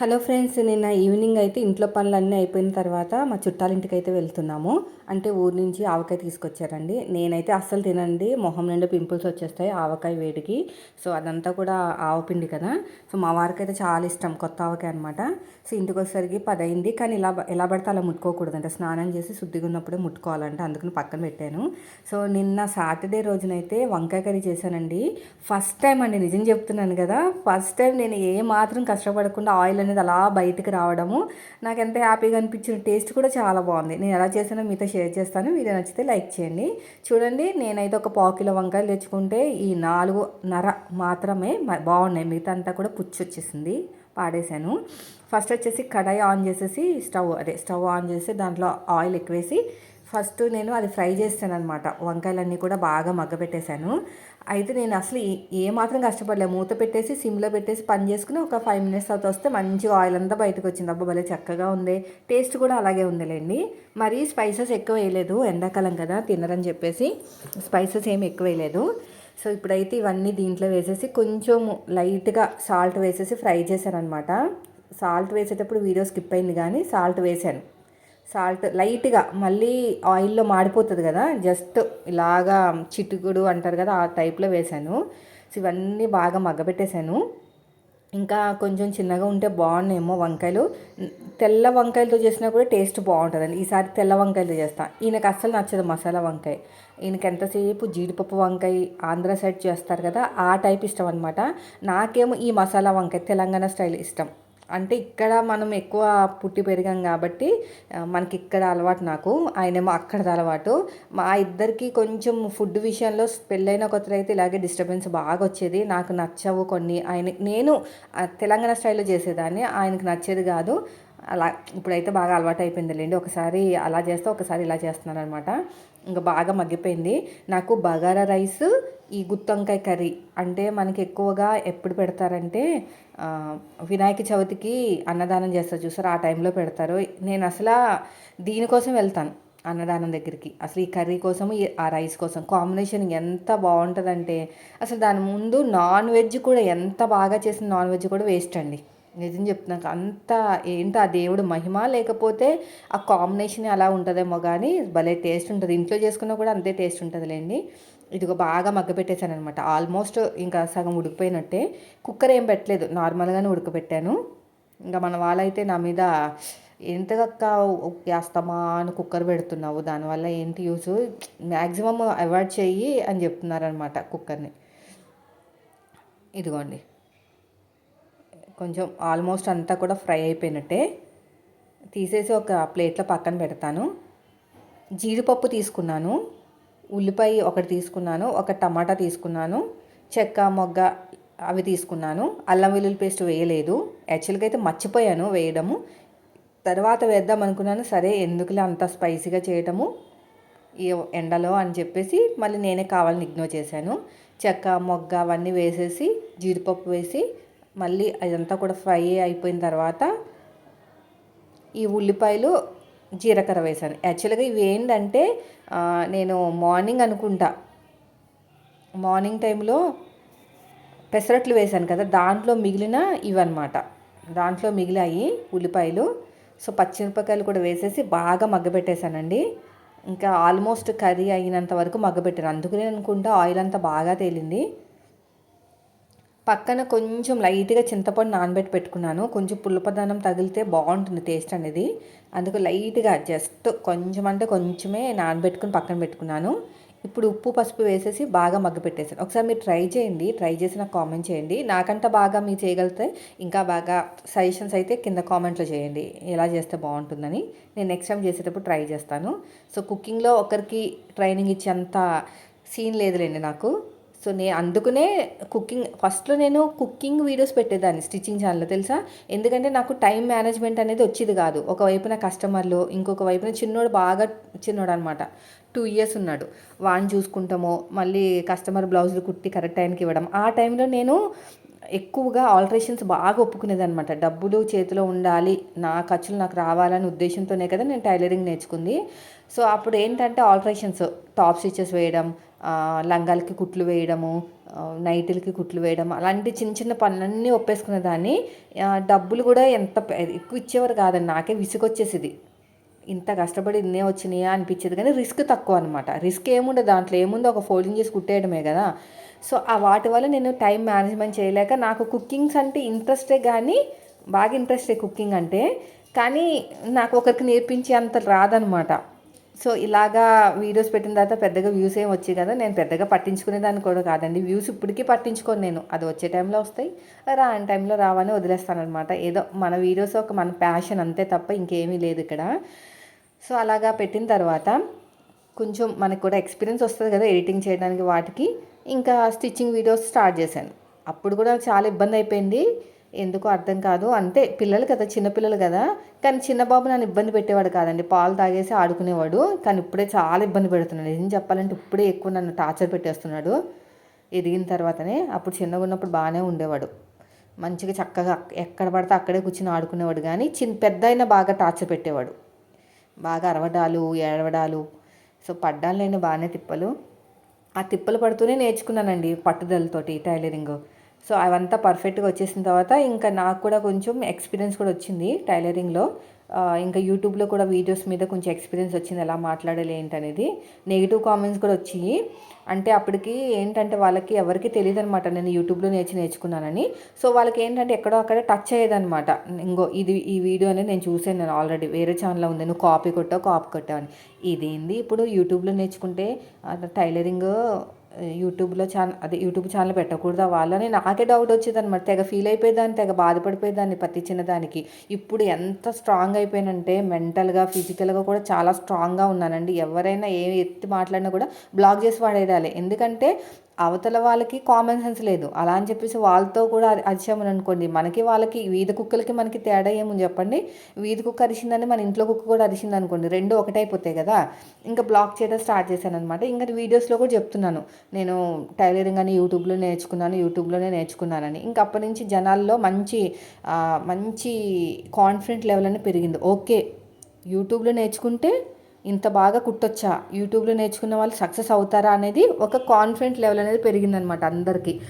Hello friends నిన్న evening అయితే ఇంట్లో పనులన్నీ అయిపోయిన తర్వాత మా చుట్టాలింటికి అయితే వెళ్తున్నాము. అంటే ఊరు నుంచి ఆవకాయ తీసుకొచ్చారండి. నేనైతే అస్సలు తినండి. మొహం నుండి పింపుల్స్ వచ్చేస్తాయి ఆవకాయ వేడికి. సో అదంతా కూడా ఆవపిండి కదా. సో మా వారికి అయితే చాలా ఇష్టం కొత్త ఆవకాయ అనమాట సో ఇంటికి వచ్చేసరికి పది అయింది కానీ ఇలా ఎలా పడితే అలా ముట్టుకోకూడదంట. స్నానం చేసి శుద్ధిగా ఉన్నప్పుడే ముట్టుకోవాలంటే. అందుకని పక్కన పెట్టాను. సో నిన్న సాటర్డే రోజునైతే వంకాయ కర్రీ చేశానండి. ఫస్ట్ టైం అండి నిజం చెప్తున్నాను కదా. ఫస్ట్ టైం నేను ఏ మాత్రం కష్టపడకుండా ఆయిల్ అనేది అలా బయటికి రావడము. నాకు ఎంత హ్యాపీగా అనిపించిన టేస్ట్ కూడా చాలా బాగుంది. నేను ఎలా చేసానో మీతో షేర్ చేస్తాను. వీడియో నచ్చితే లైక్ చేయండి. చూడండి నేనైతే ఒక పావు కిలో వంకాయలు తెచ్చుకుంటే ఈ నాలుగు నర మాత్రమే బాగున్నాయి. మిగతా అంతా కూడా పుచ్చి వచ్చేసింది పాడేశాను. ఫస్ట్ వచ్చేసి కడాయి ఆన్ చేసేసి స్టవ్ అదే స్టవ్ ఆన్ చేసి దాంట్లో ఆయిల్ ఎక్కువేసి ఫస్ట్ నేను అది ఫ్రై చేస్తాను అనమాట వంకాయలన్నీ కూడా బాగా మగ్గబెట్టేశాను అయితే నేను అసలు ఏ మాత్రం మూత పెట్టేసి సిమ్లో పెట్టేసి పని చేసుకుని ఒక ఫైవ్ మినిట్స్ తర్వాత వస్తే మంచిగా ఆయిల్ అంతా బయటకు వచ్చింది. అబ్బా భలే చక్కగా ఉంది. టేస్ట్ కూడా అలాగే ఉందిలేండి. మరి స్పైసెస్ ఎక్కువ వేయలేదు. ఎండాకాలం కదా తినరని చెప్పేసి స్పైసెస్ ఏమి ఎక్కువ వేయలేదు. సో ఇప్పుడైతే ఇవన్నీ దీంట్లో వేసేసి కొంచెం లైట్గా సాల్ట్ వేసేసి ఫ్రై చేశాను అనమాట సాల్ట్ వేసేటప్పుడు వీడియో స్కిప్ అయింది కానీ సాల్ట్ వేసాను సాల్ట్ లైట్గా మళ్ళీ ఆయిల్లో మాడిపోతుంది కదా జస్ట్ ఇలాగా చిటుకుడు అంటారు కదా ఆ టైప్లో వేసాను. సో ఇవన్నీ బాగా మగ్గబెట్టేశాను ఇంకా కొంచెం చిన్నగా ఉంటే బాగున్నాయేమో వంకాయలు. తెల్ల వంకాయలతో చేసినా కూడా టేస్ట్ బాగుంటుందండి. ఈసారి తెల్ల వంకాయలతో చేస్తాను ఈయనకు అస్సలు నచ్చదు మసాలా వంకాయ. ఈయనకి ఎంతసేపు జీడిపప్పు వంకాయ ఆంధ్ర సైడ్ చేస్తారు కదా ఆ టైప్ ఇష్టం అనమాట నాకేమో ఈ మసాలా వంకాయ తెలంగాణ స్టైల్ ఇష్టం. అంటే ఇక్కడ మనం ఎక్కువ పుట్టి పెరిగాం కాబట్టి మనకి ఇక్కడ అలవాటు నాకు. ఆయనేమో అక్కడ అలవాటు. మా ఇద్దరికి కొంచెం ఫుడ్ విషయంలో పెళ్ళైన కొత్త అయితే ఇలాగే డిస్టర్బెన్స్ బాగా వచ్చేది. నాకు నచ్చవు కొన్ని. ఆయన నేను తెలంగాణ స్టైల్లో చేసేదాన్ని. ఆయనకు నచ్చేది కాదు. అలా ఇప్పుడైతే బాగా అలవాటు అయిపోయిందిలేండి. ఒకసారి అలా చేస్తే ఒకసారి ఇలా చేస్తున్నారు అనమాట ఇంకా బాగా మగ్గిపోయింది. నాకు బగారా రైస్ ఈ గుత్తొంకాయ కర్రీ. అంటే మనకి ఎక్కువగా ఎప్పుడు పెడతారంటే వినాయక చవితికి అన్నదానం చేస్తారు చూసారు? ఆ టైంలో పెడతారు. నేను అసలు దీనికోసం వెళ్తాను అన్నదానం దగ్గరికి. అసలు ఈ కర్రీ కోసం ఆ రైస్ కోసం. కాంబినేషన్ ఎంత బాగుంటుందంటే అసలు దాని ముందు నాన్ వెజ్ కూడా ఎంత బాగా చేసిన నాన్ వెజ్ కూడా వేస్ట్ అండి. నిజం చెప్తున్నాక అంత ఏంటో ఆ దేవుడు మహిమ లేకపోతే ఆ కాంబినేషన్ అలా ఉంటుందేమో కానీ భలే టేస్ట్ ఉంటుంది. ఇంట్లో చేసుకున్నా కూడా అంతే టేస్ట్ ఉంటుందిలేండి. ఇదిగో బాగా మగ్గపెట్టేశాను అనమాట ఆల్మోస్ట్ ఇంకా సగం ఉడికిపోయినట్టే. కుక్కర్ ఏం పెట్టలేదు. నార్మల్గానే ఉడకబెట్టాను. ఇంకా మన వాళ్ళైతే నా మీద ఎంతగక్క వేస్తామా అని కుక్కర్ పెడుతున్నావు. దానివల్ల ఏంటి యూస్ మ్యాక్సిమం అవాయిడ్ చెయ్యి అని చెప్తున్నారనమాట కుక్కర్ని. ఇదిగోండి. కొంచెం ఆల్మోస్ట్ అంతా కూడా ఫ్రై అయిపోయినట్టే తీసేసి ఒక ప్లేట్లో పక్కన పెడతాను. జీడిపప్పు తీసుకున్నాను. ఉల్లిపాయ ఒకటి తీసుకున్నాను. ఒక టమాటా తీసుకున్నాను. చెక్క మొగ్గ అవి తీసుకున్నాను. అల్లం వెల్లుల్లి పేస్ట్ వేయలేదు. యాక్చువల్గా అయితే మర్చిపోయాను వేయడము. తర్వాత వేద్దాం అనుకున్నాను. సరే ఎందుకులే అంత స్పైసీగా చేయటము? ఎండలో అని చెప్పేసి మళ్ళీ నేనే కావాలని ఇగ్నోర్ చేశాను. చెక్క మొగ్గ అవన్నీ వేసేసి జీడిపప్పు వేసి మళ్ళీ అదంతా కూడా ఫ్రై అయిపోయిన తర్వాత ఈ ఉల్లిపాయలు జీలకర్ర వేసాను యాక్చువల్గా ఇవి ఏంటంటే నేను మార్నింగ్ అనుకుంటా. మార్నింగ్ టైంలో పెసరట్లు వేశాను కదా దాంట్లో మిగిలిన ఇవన్నమాట. దాంట్లో మిగిలాయి ఉల్లిపాయలు. సో పచ్చిమిరపకాయలు కూడా వేసేసి బాగా మగ్గబెట్టేశానండి. ఇంకా ఆల్మోస్ట్ కర్రీ అయినంత వరకు మగ్గబెట్టాను. అందుకనే అనుకుంటా ఆయిల్ అంతా బాగా తేలింది. పక్కన కొంచెం లైట్గా చింతపండు నానబెట్టి పెట్టుకున్నాను. కొంచెం పుల్లపదనం తగిలితే బాగుంటుంది టేస్ట్ అనేది. అందుకు లైట్గా జస్ట్ కొంచెం అంటే కొంచెమే నానబెట్టుకుని పక్కన పెట్టుకున్నాను. ఇప్పుడు ఉప్పు పసుపు వేసేసి బాగా మగ్గ పెట్టేసాను ఒకసారి మీరు ట్రై చేయండి. ట్రై చేసి నాకు కామెంట్ చేయండి. నాకంట బాగా మీరు చేయగలిగితే ఇంకా బాగా సజెషన్స్ అయితే కింద కామెంట్లో చేయండి. ఎలా చేస్తే బాగుంటుందని. నేను నెక్స్ట్ టైం చేసేటప్పుడు ట్రై చేస్తాను. సో కుకింగ్లో ఒకరికి ట్రైనింగ్ ఇచ్చేంత సీన్ లేదులేండి నాకు. సో నేను అందుకునే కుకింగ్ ఫస్ట్లో నేను కుకింగ్ వీడియోస్ పెట్టేదాన్ని స్టిచ్చింగ్ ఛానల్ తెలుసా? ఎందుకంటే నాకు టైం మేనేజ్మెంట్ అనేది వచ్చేది కాదు. ఒకవైపున కస్టమర్లు ఇంకొక వైపున చిన్నోడు బాగా చిన్నోడు అనమాట టూ ఇయర్స్ ఉన్నాడు. వాడిని చూసుకుంటామో మళ్ళీ కస్టమర్ బ్లౌజులు కుట్టి కరెక్ట్ టైంకి ఇవ్వడం. ఆ టైంలో నేను ఎక్కువగా ఆల్టరేషన్స్ బాగా ఒప్పుకునేది అనమాట డబ్బులు చేతిలో ఉండాలి నా ఖర్చులు నాకు రావాలనే ఉద్దేశంతోనే కదా నేను టైలరింగ్ నేర్చుకుంది. సో అప్పుడు ఏంటంటే ఆల్టరేషన్స్ టాప్ స్టిచెస్ వేయడం లంగాలకి కుట్లు వేయడము ఆ, నైటీలకి కుట్లు వేయడం అలాంటి చిన్న చిన్న పనులన్నీ ఒప్పేసుకునేదాన్ని డబ్బులు కూడా ఎంత ఎక్కువ ఇచ్చేవారు కాదండి. నాకే విసుగొచ్చేసేది. ఇంత కష్టపడి ఇన్నే వచ్చినాయా అనిపించేది. కానీ రిస్క్ తక్కువ అనమాట రిస్క్ ఏముండదు. దాంట్లో ఏముందో? ఒక ఫోల్డింగ్ చేసి కుట్టేయడమే కదా. సో ఆ వాటి వల్ల నేను టైం మేనేజ్మెంట్ చేయలేక నాకు కుకింగ్స్ అంటే ఇంట్రెస్టే కానీ బాగా ఇంట్రెస్టే కుకింగ్ అంటే. కానీ నాకు ఒకరికి నేర్పించే అంత రాదనమాట సో ఇలాగా వీడియోస్ పెట్టిన తర్వాత పెద్దగా వ్యూస్ ఏం వచ్చాయి కదా నేను పెద్దగా పట్టించుకునేదాన్ని కూడా కాదండి. వ్యూస్ ఇప్పటికీ పట్టించుకోను నేను. అది వచ్చే టైంలో వస్తాయి. రాని టైంలో రావని వదిలేస్తాను అనమాట ఏదో మన వీడియోస్ ఒక మన ప్యాషన్ అంతే తప్ప ఇంకేమీ లేదు ఇక్కడ. సో అలాగా పెట్టిన తర్వాత కొంచెం మనకు కూడా ఎక్స్పీరియన్స్ వస్తుంది కదా ఎడిటింగ్ చేయడానికి వాటికి. ఇంకా స్టిచ్చింగ్ వీడియోస్ స్టార్ట్ చేశాను. అప్పుడు కూడా చాలా ఇబ్బంది అయిపోయింది. ఎందుకో అర్థం కాదు. అంతే పిల్లలు కదా చిన్నపిల్లలు కదా. కానీ చిన్న బాబు నన్ను ఇబ్బంది పెట్టేవాడు కాదండి. పాలు తాగేసి ఆడుకునేవాడు. కానీ ఇప్పుడే చాలా ఇబ్బంది పెడుతున్నాడు. ఏం చెప్పాలంటే ఇప్పుడే ఎక్కువ నన్ను టార్చర్ పెట్టేస్తున్నాడు. ఎదిగిన తర్వాతనే అప్పుడు చిన్నగా ఉన్నప్పుడు బాగానే ఉండేవాడు. మంచిగా చక్కగా ఎక్కడ పడితే అక్కడే కూర్చుని ఆడుకునేవాడు. కానీ చిన్న పెద్ద అయినా బాగా టార్చర్ పెట్టేవాడు. బాగా అరవడాలు ఏడవడాలు. సో పడ్డాలేని బాగానే తిప్పలు. ఆ తిప్పలు పడుతూనే నేర్చుకున్నానండి పట్టుదలతోటి టైలరింగ్. సో అవంతా పర్ఫెక్ట్గా వచ్చేసిన తర్వాత ఇంకా నాకు కూడా కొంచెం ఎక్స్పీరియన్స్ కూడా వచ్చింది టైలరింగ్లో ఇంకా యూట్యూబ్లో కూడా వీడియోస్ మీద కొంచెం ఎక్స్పీరియన్స్ వచ్చింది ఎలా మాట్లాడాలి ఏంటనేది. నెగిటివ్ కామెంట్స్ కూడా వచ్చాయి. అంటే అప్పటికి ఏంటంటే వాళ్ళకి ఎవరికి తెలియదు అనమాట నేను యూట్యూబ్లో నేర్చి నేర్చుకున్నానని. సో వాళ్ళకి ఏంటంటే ఎక్కడో అక్కడ టచ్ అయ్యేదనమాట ఇంకో ఇది ఈ వీడియో అనేది నేను చూసాను నేను ఆల్రెడీ వేరే ఛానల్లో ఉంది. నువ్వు కాపీ కొట్టావు కాపీ కొట్టావు అని. ఇదేంది ఇప్పుడు యూట్యూబ్లో నేర్చుకుంటే టైలరింగ్ యూట్యూబ్లో ఛానల్ అదే యూట్యూబ్ ఛానల్ పెట్టకూడదా వాళ్ళని. నాకే డౌట్ వచ్చేది అనమాట తెగ ఫీల్ అయిపోయేదాన్ని తెగ బాధపడిపోయేదాన్ని ప్రతి చిన్నదానికి. ఇప్పుడు ఎంత స్ట్రాంగ్ అయిపోయానంటే మెంటల్గా ఫిజికల్గా కూడా చాలా స్ట్రాంగ్గా ఉన్నానండి. ఎవరైనా ఏ ఎత్తి మాట్లాడినా కూడా బ్లాక్ చేసి పడేయాలి ఎందుకంటే అవతల వాళ్ళకి కామన్ సెన్స్ లేదు. అలా అని చెప్పేసి వాళ్ళతో కూడా అరిచామని అనుకోండి. మనకి వాళ్ళకి వీధి కుక్కలకి మనకి తేడా ఏముంది చెప్పండి? వీధి కుక్క అరిచిందని మన ఇంట్లో కుక్క కూడా అరిచింది అనుకోండి. రెండు ఒకటైపోతాయి కదా. ఇంకా బ్లాక్ చేయడం స్టార్ట్ చేశాను అనమాట ఇంకా వీడియోస్లో కూడా చెప్తున్నాను. నేను టైలరింగ్ అని యూట్యూబ్లో నేర్చుకున్నాను యూట్యూబ్లోనే నేర్చుకున్నానని. ఇంకా అప్పటి నుంచి జనాల్లో మంచి మంచి కాన్ఫిడెంట్ లెవెల్ అనేది పెరిగింది. ఓకే. యూట్యూబ్లో నేర్చుకుంటే ఇంత బాగా కుట్టొచ్చా? యూట్యూబ్లో నేర్చుకున్న వాళ్ళు సక్సెస్ అవుతారా అనేది ఒక కాన్ఫిడెంట్ లెవెల్ అనేది పెరిగిందనమాట అందరికీ.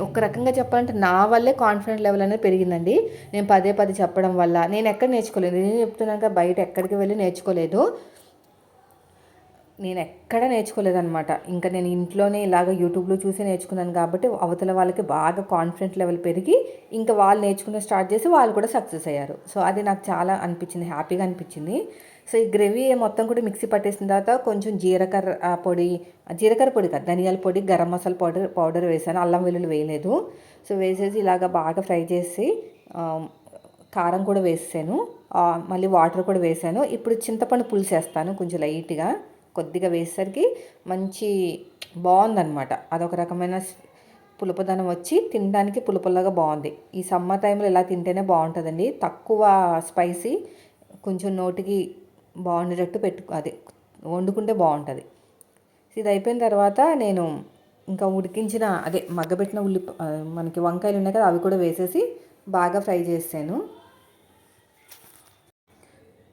ఒక రకంగా చెప్పాలంటే నా వల్లే కాన్ఫిడెంట్ లెవెల్ అనేది పెరిగిందండి. నేను పదే పదే చెప్పడం వల్ల. నేను ఎక్కడ నేర్చుకోలేదు. నేను చెప్తున్నాక బయట ఎక్కడికి వెళ్ళి నేర్చుకోలేదు. నేను ఎక్కడ నేర్చుకోలేదనమాట ఇంకా నేను ఇంట్లోనే ఇలాగ యూట్యూబ్లో చూసి నేర్చుకున్నాను కాబట్టి అవతల వాళ్ళకి బాగా కాన్ఫిడెంట్ లెవెల్ పెరిగి ఇంకా వాళ్ళు నేర్చుకునే స్టార్ట్ చేసి వాళ్ళు కూడా సక్సెస్ అయ్యారు. సో అది నాకు చాలా అనిపించింది హ్యాపీగా అనిపించింది. సో ఈ గ్రేవీ మొత్తం కూడా మిక్సీ పట్టేసిన తర్వాత కొంచెం జీలకర్ర పొడి జీలకర్ర పొడి కాదు ధనియాల పొడి గరం మసాలా పౌడర్ పౌడర్ వేసాను. అల్లం వెల్లుల్లి వేయలేదు. సో వేసేసి ఇలాగ బాగా ఫ్రై చేసి కారం కూడా వేసాను మళ్ళీ వాటర్ కూడా వేసాను. ఇప్పుడు చింతపండు పులుసు వేస్తాను కొంచెం లైట్గా. కొద్దిగా వేసేసరికి మంచి బాగుందనమాట అదొక రకమైన పులపదనం పులుపుదనం వచ్చి తినడానికి పులుపులాగా బాగుంది. ఈ సమ్మర్ టైంలో ఇలా తింటేనే బాగుంటుందండి. తక్కువ స్పైసీ కొంచెం నోటికి బాగుండేటట్టు పెట్టు అదే వండుకుంటే బాగుంటుంది. ఇది అయిపోయిన తర్వాత నేను ఇంకా ఉడికించిన అదే మగ్గబెట్టిన ఉల్లి మనకి వంకాయలు ఉన్నాయి కదా అవి కూడా వేసేసి బాగా ఫ్రై చేసాను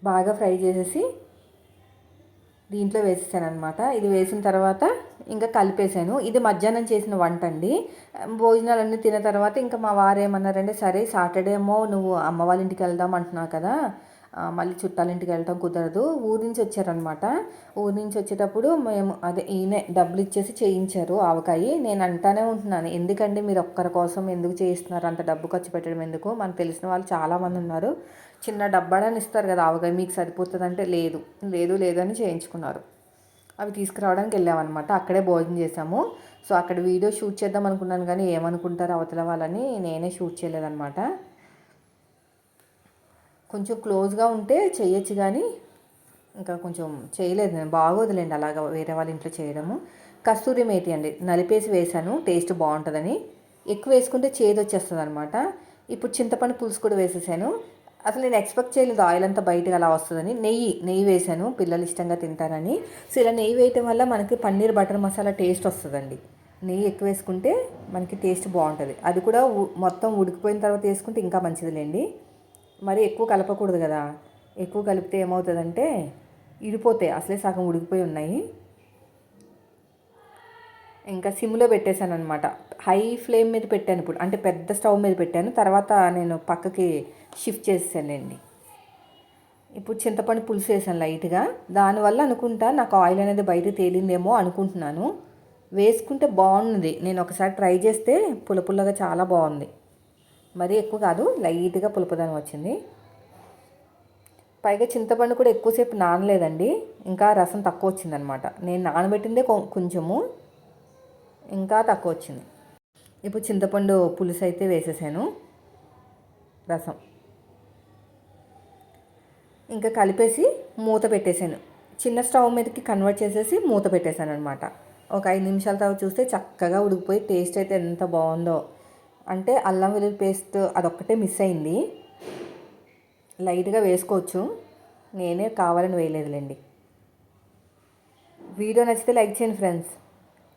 బాగా ఫ్రై చేసేసి దీంట్లో వేసేసాను అనమాట ఇది వేసిన తర్వాత ఇంకా కలిపేసాను. ఇది మధ్యాహ్నం చేసిన వంట అండి భోజనాలన్నీ తిన్న తర్వాత ఇంకా మా వారు ఏమన్నారంటే సరే సాటర్డే ఏమో నువ్వు అమ్మ వాళ్ళ ఇంటికి వెళ్దాం అంటున్నావు కదా మళ్ళీ చుట్టాలింటికి వెళ్ళటం కుదరదు. ఊరి నుంచి వచ్చారనమాట ఊరి నుంచి వచ్చేటప్పుడు మేము అదే ఈయనే డబ్బులు ఇచ్చేసి చేయించారు ఆవకాయి. నేను అంటానే ఉంటున్నాను ఎందుకండి మీరు ఒక్కరి కోసం ఎందుకు చేయిస్తున్నారు? అంత డబ్బు ఖర్చు పెట్టడం ఎందుకు? మనకు తెలిసిన వాళ్ళు చాలామంది ఉన్నారు. చిన్న డబ్బాడని ఇస్తారు కదా ఆవకాయ మీకు సరిపోతుందంటే లేదు. లేదు లేదు అని చేయించుకున్నారు. అవి తీసుకురావడానికి వెళ్ళామన్నమాట. అక్కడే భోజనం చేసాము సో అక్కడ వీడియో షూట్ చేద్దాం అనుకున్నాను కానీ ఏమనుకుంటారు అవతల వాళ్ళని నేనే షూట్ చేయలేదన్నమాట. కొంచెం క్లోజ్గా ఉంటే చేయొచ్చు కానీ ఇంకా కొంచెం చేయలేదు నేను. బాగోదులేండి అలాగా వేరే వాళ్ళ ఇంట్లో చేయడము. కస్తూరి మేతి అండి నలిపేసి వేసాను టేస్ట్ బాగుంటుందని. ఎక్కువ వేసుకుంటే చేదు వచ్చేస్తుంది అనమాట ఇప్పుడు చింతపండు పులుసు కూడా వేసేసాను. అసలు నేను ఎక్స్పెక్ట్ చేయలేదు ఆయిల్ అంతా బయటకు అలా వస్తుందని. నెయ్యి నెయ్యి వేసాను పిల్లలు ఇష్టంగా తింటారని. సో ఇలా నెయ్యి వేయటం వల్ల మనకి పన్నీర్ బటర్ మసాలా టేస్ట్ వస్తుందండి. నెయ్యి ఎక్కువ వేసుకుంటే మనకి టేస్ట్ బాగుంటుంది. అది కూడా మొత్తం ఉడికిపోయిన తర్వాత వేసుకుంటే ఇంకా మంచిదిలేండి. మరి ఎక్కువ కలపకూడదు కదా. ఎక్కువ కలిపితే ఏమవుతుందంటే ఇడిపోతాయి. అసలే సగం ఉడికిపోయి ఉన్నాయి. ఇంకా సిమ్లో పెట్టేశాను అనమాట హై ఫ్లేమ్ మీద పెట్టాను ఇప్పుడు. అంటే పెద్ద స్టవ్ మీద పెట్టాను. తర్వాత నేను పక్కకి షిఫ్ట్ చేసేసానండి ఇప్పుడు చింతపండు పులుసు వేసాను లైట్గా. దానివల్ల అనుకుంటా నాకు ఆయిల్ అనేది బయట తేలిందేమో అనుకుంటున్నాను. వేసుకుంటే బాగుంది. నేను ఒకసారి ట్రై చేస్తే పుల్ల పుల్లగా చాలా బాగుంది. మరీ ఎక్కువ కాదు లైట్గా పులుపుదనం వచ్చింది. పైగా చింతపండు కూడా ఎక్కువసేపు నానలేదండి. ఇంకా రసం తక్కువ వచ్చిందనమాట. నేను నానబెట్టిందే కొంచెము ఇంకా తక్కువ వచ్చింది. ఇప్పుడు చింతపండు పులుసు అయితే వేసేసాను రసం. ఇంకా కలిపేసి మూత పెట్టేశాను చిన్న స్టవ్ మీదకి కన్వర్ట్ చేసేసి మూత పెట్టేశాను అనమాట ఒక ఐదు నిమిషాల తర్వాత చూస్తే చక్కగా ఉడికిపోయి టేస్ట్ అయితే ఎంత బాగుందో. అంటే అల్లం వెల్లుల్లి పేస్ట్ అదొక్కటే మిస్ అయింది. లైట్గా వేసుకోవచ్చు. నేనే కావాలని వేయలేదులేండి. వీడియో నచ్చితే లైక్ చేయండి ఫ్రెండ్స్.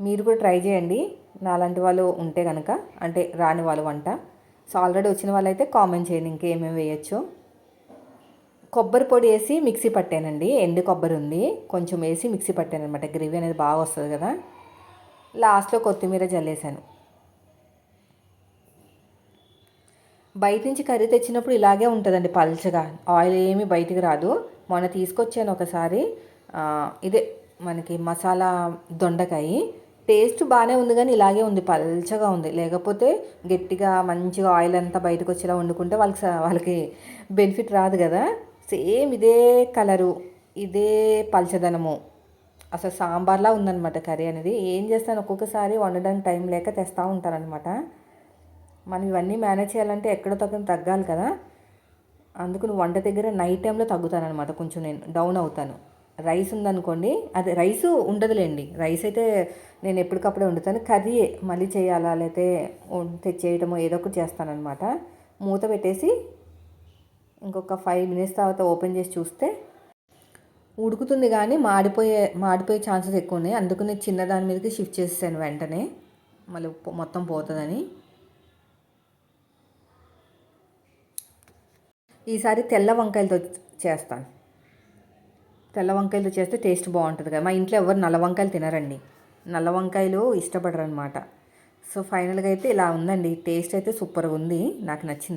మీరు కూడా ట్రై చేయండి. నాలాంటి వాళ్ళు ఉంటే కనుక అంటే రాని వాళ్ళు వంట. సో ఆల్రెడీ వచ్చిన వాళ్ళైతే కామెంట్ చేయండి ఇంకేమేమి వేయచ్చు. కొబ్బరి పొడి వేసి మిక్సీ పట్టానండి. ఎండు కొబ్బరి ఉంది. కొంచెం వేసి మిక్సీ పట్టాను అనమాట గ్రేవీ అనేది బాగా వస్తుంది కదా. లాస్ట్లో కొత్తిమీర జల్లేసాను. బయట నుంచి కర్రీ తెచ్చినప్పుడు ఇలాగే ఉంటుందండి పల్చగా. ఆయిల్ ఏమీ బయటికి రాదు. మొన్న తీసుకొచ్చాను ఒకసారి. ఇదే మనకి మసాలా దొండకాయ. టేస్ట్ బాగానే ఉంది కానీ ఇలాగే ఉంది పల్చగా ఉంది. లేకపోతే గట్టిగా మంచిగా ఆయిల్ అంతా బయటకు వచ్చేలా వండుకుంటే వాళ్ళకి వాళ్ళకి బెనిఫిట్ రాదు కదా. సేమ్ ఇదే కలరు ఇదే పల్చదనము. అసలు సాంబార్లా ఉందన్నమాట కర్రీ అనేది. ఏం చేస్తాను ఒక్కొక్కసారి వండడానికి టైం లేక తెస్తూ ఉంటారనమాట మనం ఇవన్నీ మేనేజ్ చేయాలంటే ఎక్కడ తగ్గ తగ్గాలి కదా. అందుకు వంట దగ్గర నైట్ టైంలో తగ్గుతాను అనమాట కొంచెం నేను డౌన్ అవుతాను. రైస్ ఉందనుకోండి అది రైస్ ఉండదులేండి. రైస్ అయితే నేను ఎప్పటికప్పుడే వండుతాను. కర్రీ మళ్ళీ చేయాలా లేకపోతే తెచ్చేయటమో ఏదో ఒకటి చేస్తానమాట మూత పెట్టేసి ఇంకొక ఫైవ్ మినిట్స్ తర్వాత ఓపెన్ చేసి చూస్తే ఉడుకుతుంది కానీ మాడిపోయే మాడిపోయే ఛాన్సెస్ ఎక్కువ ఉన్నాయి. అందుకని చిన్న దాని మీదకి షిఫ్ట్ చేసేసాను వెంటనే. మళ్ళీ మొత్తం పోతుందని. ఈసారి తెల్ల వంకాయలతో చేస్తాను. తెల్ల వంకాయలతో చేస్తే టేస్ట్ బాగుంటుంది కదా. మా ఇంట్లో ఎవరు నల్ల వంకాయలు తినరండి. నల్ల వంకాయలు ఇష్టపడరు అనమాట సో ఫైనల్గా అయితే ఇలా ఉందండి. టేస్ట్ అయితే సూపర్గా ఉంది. నాకు నచ్చింది.